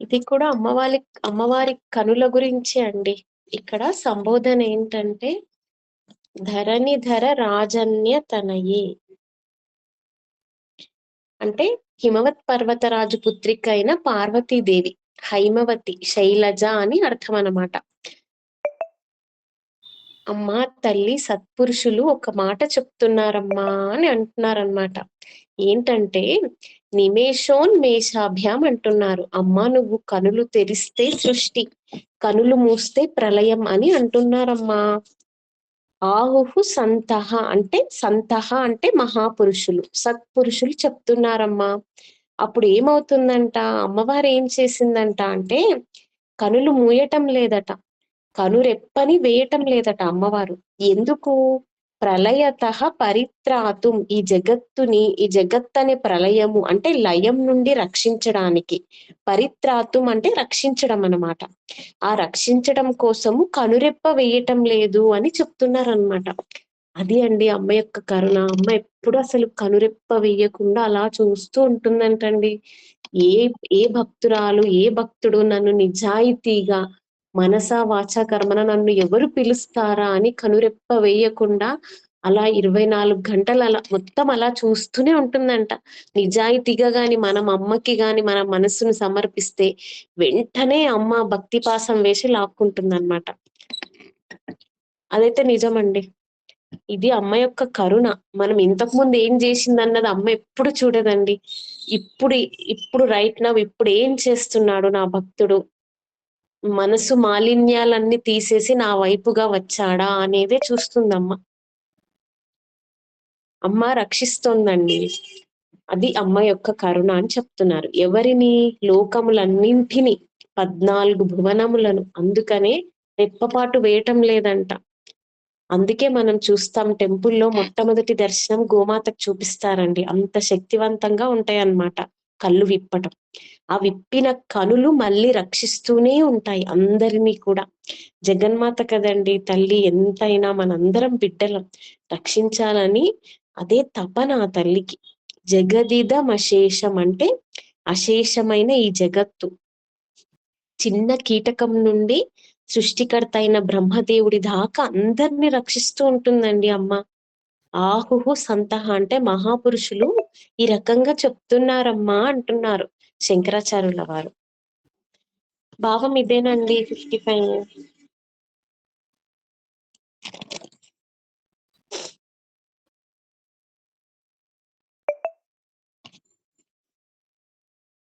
ఇది కూడా అమ్మవారి అమ్మవారి కనుల గురించి అండి. ఇక్కడ సంబోధన ఏంటంటే ధరణిధర రాజన్య తనయే. అంటే హిమవత్ పర్వతరాజు పుత్రిక అయిన పార్వతీదేవి హైమవతి శైలజ అని అర్థం అన్నమాట అమ్మా తల్లి సత్పురుషులు ఒక మాట చెప్తున్నారమ్మా అని అంటున్నారనమాట ఏంటంటే నిమేషోన్మేషాభ్యాం అంటున్నారు. అమ్మా నువ్వు కనులు తెరిస్తే సృష్టి కనులు మూస్తే ప్రళయం అని అంటున్నారమ్మా. ఆహుహు సంతహ అంటే సంతహ అంటే మహాపురుషులు సత్పురుషులు చెప్తున్నారమ్మా. అప్పుడు ఏమవుతుందంట? అమ్మవారు ఏం చేసిందంట అంటే కనులు మూయటం లేదట కనురెప్పని వేయటం లేదట అమ్మవారు. ఎందుకు? ప్రళయత పరిత్రాతుం. ఈ జగత్తుని ఈ జగత్ అనే ప్రళయము అంటే లయం నుండి రక్షించడానికి. పరిత్రాతుం అంటే రక్షించడం అన్నమాట. ఆ రక్షించడం కోసము కనురెప్ప వేయటం లేదు అని చెప్తున్నారనమాట అది అండి అమ్మ యొక్క కరుణ. అమ్మ ఎప్పుడు అసలు కనురెప్ప వేయకుండా అలా చూస్తూ ఉంటుందంటండి. ఏ ఏ భక్తురాలు ఏ భక్తుడు నన్ను నిజాయితీగా మనస వాచ కర్మన నన్ను ఎవరు పిలుస్తారా అని కనురెప్ప వేయకుండా అలా ఇరవై నాలుగు గంటలు అలా మొత్తం అలా చూస్తూనే ఉంటుందంట. నిజాయితీగా గాని మనం అమ్మకి గాని మన మనస్సును సమర్పిస్తే వెంటనే అమ్మ భక్తి పాసం వేసి లాక్కుంటుందన్నమాట. అదైతే నిజమండి. ఇది అమ్మ యొక్క కరుణ. మనం ఇంతకు ముందు ఏం చేసింది అన్నది అమ్మ ఎప్పుడు చూడదండి. ఇప్పుడు ఇప్పుడు రైట్ నవ్ ఇప్పుడు ఏం చేస్తున్నాడు నా భక్తుడు? మనసు మాలిన్యాలన్నీ తీసేసి నా వైపుగా వచ్చాడా అనేదే చూస్తుందమ్మ. అమ్మ రక్షిస్తోందండి. అది అమ్మ యొక్క కరుణ అని చెప్తున్నారు. ఎవరిని? లోకములన్నింటినీ. పద్నాలుగు భువనములను. అందుకనే రెప్పపాటు వేయటం లేదంట. అందుకే మనం చూస్తాం టెంపుల్లో మొట్టమొదటి దర్శనం గోమాతకు చూపిస్తారండి. అంత శక్తివంతంగా ఉంటాయి అన్నమాట కళ్ళు విప్పటం. ఆ విప్పిన కనులు మళ్ళీ రక్షిస్తూనే ఉంటాయి అందరినీ కూడా. జగన్మాత కదండి తల్లి ఎంతైనా మనందరం బిడ్డలం. రక్షించాలని అదే తపన ఆ తల్లికి. జగదిదం అశేషం అంటే అశేషమైన ఈ జగత్తు. చిన్న కీటకం నుండి సృష్టికర్త అయిన బ్రహ్మదేవుడి దాకా అందరినీ రక్షిస్తూ ఉంటుందండి అమ్మ. ఆహుహు సంతహ అంటే మహాపురుషులు ఈ రకంగా చెప్తున్నారమ్మా అంటున్నారు శంకరాచార్యుల వారు. భావం ఇదేనండి ఫిఫ్టీ ఫైవ్